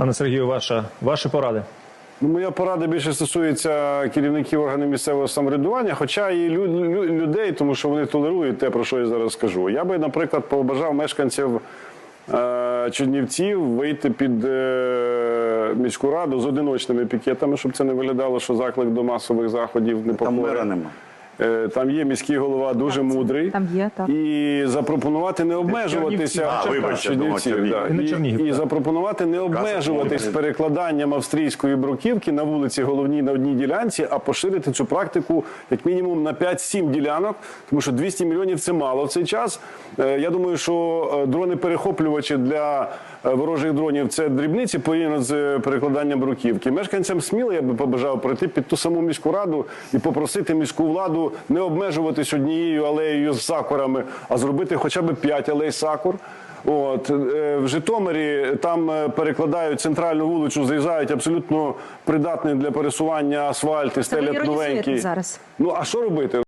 Пане Сергію, ваша ваші поради. Ну, моя порада більше стосується керівників органів місцевого самоврядування, хоча і лю- лю- людей, тому що вони толерують те, про що я зараз скажу. Я би, наприклад, побажав мешканців е, Чернівців вийти під е, міську раду з одиночними пікетами, щоб це не виглядало, що заклик до масових заходів Там непокори. мера нема. Е, Там є міський голова дуже мудрий. там є, так. І запропонувати не обмежуватися А, вибачте, Чернівців, думав, да. І Чернігів, І, і так. запропонувати не обмежуватись перекладанням австрійської бруківки на вулиці головній на одній ділянці, а поширити цю практику як мінімум на 5-7 ділянок, тому що 200 мільйонів це мало в цей час. Е, Я думаю, що е, дрони-перехоплювачі для е, ворожих дронів це дрібниці порівняно з е, перекладанням бруківки. Мешканцям сміло я би побажав пройти під ту саму міську раду і попросити міську владу не обмежуватись однією алеєю з сакурами, а зробити хоча б 5 алей сакур. От е, в Житомирі там е, перекладають центральну вулицю, зрізають абсолютно придатний для пересування асфальт і стелять новенький. зараз. Ну а що робити?